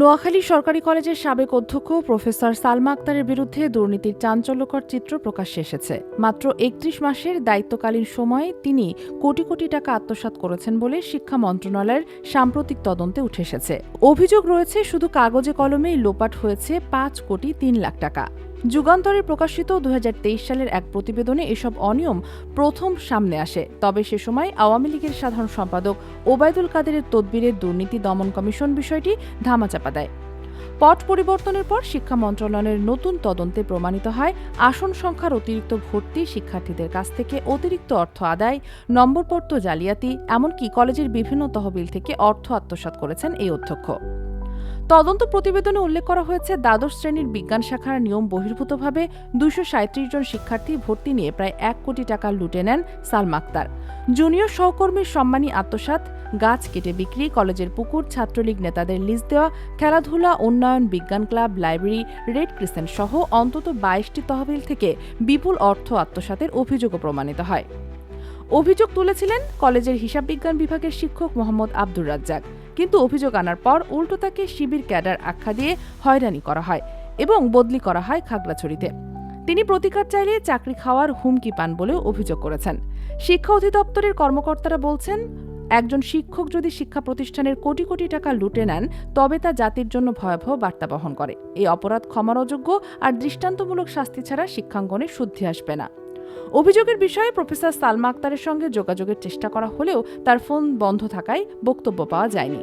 নোয়াখালী সরকারি কলেজের সাবেক অধ্যক্ষ প্রফেসর সালমা আক্তারের বিরুদ্ধে দুর্নীতির চাঞ্চল্যকর চিত্র প্রকাশ্যে এসেছে। মাত্র একত্রিশ মাসের দায়িত্বকালীন সময়ে তিনি কোটি কোটি টাকা আত্মসাত করেছেন বলে শিক্ষা মন্ত্রণালয়ের সাম্প্রতিক তদন্তে উঠে এসেছে। অভিযোগ রয়েছে, শুধু কাগজে কলমেই লোপাট হয়েছে পাঁচ কোটি তিন লাখ টাকা। যুগান্তরে প্রকাশিত দু হাজার তেইশ সালের এক প্রতিবেদনে এসব অনিয়ম প্রথম সামনে আসে। তবে সে সময় আওয়ামী লীগের সাধারণ সম্পাদক ওবায়দুল কাদেরের তদবিরের দুর্নীতি দমন কমিশন বিষয়টি ধামাচাপা দেয়। পট পরিবর্তনের পর শিক্ষা মন্ত্রণালয়ের নতুন তদন্তে প্রমাণিত হয়, আসন সংখ্যার অতিরিক্ত ভর্তি শিক্ষার্থীদের কাছ থেকে অতিরিক্ত অর্থ আদায়, নম্বরপত্র জালিয়াতি, এমনকি কলেজের বিভিন্ন তহবিল থেকে অর্থ আত্মসাৎ করেছেন এই অধ্যক্ষ। তদন্ত প্রতিবেদনে উল্লেখ করা হয়েছে, দ্বাদশ শ্রেণির বিজ্ঞান শাখার নিয়ম বহির্ভূতভাবে দুশো সাঁত্রিশ জন শিক্ষার্থী ভর্তি নিয়ে প্রায় এক কোটি টাকা লুটে নেন সালমা আক্তার। জুনিয়র সহকর্মীর সম্মানী আত্মসাৎ, গাছ কেটে বিক্রি, কলেজের পুকুর, ছাত্রলীগ নেতাদের লিজ দেওয়া, খেলাধুলা, উন্নয়ন বিজ্ঞান ক্লাব, লাইব্রেরি, রেড ক্রিসেন্ট সহ অন্তত বাইশটি তহবিল থেকে বিপুল অর্থ আত্মসাতের অভিযোগও প্রমাণিত হয়। অভিযোগ তুলেছিলেন কলেজের হিসাব বিজ্ঞান বিভাগের শিক্ষক মোহাম্মদ আব্দুর রাজ্জাক। কিন্তু অভিযোগ আনার পর উল্টো তাকে শিবির ক্যাডার আখ্যা দিয়ে হয়রানি করা হয় এবং বদলি করা হয় খাগড়াছড়িতে। তিনি প্রতিকার চাইলে চাকরি খাওয়ার হুমকি পান বলেও অভিযোগ করেছেন। শিক্ষা অধিদপ্তরের কর্মকর্তারা বলছেন, একজন শিক্ষক যদি শিক্ষা প্রতিষ্ঠানের কোটি কোটি টাকা লুটে নেন, তবে তা জাতির জন্য ভয়াবহ বার্তা বহন করে। এই অপরাধ ক্ষমার অযোগ্য আর দৃষ্টান্তমূলক শাস্তি ছাড়া শিক্ষাঙ্গনে শুদ্ধি আসবে না। অভিযোগের বিষয়ে প্রফেসর সালমা আক্তারের সঙ্গে যোগাযোগের চেষ্টা করা হলেও তার ফোন বন্ধ থাকায় বক্তব্য পাওয়া যায়নি।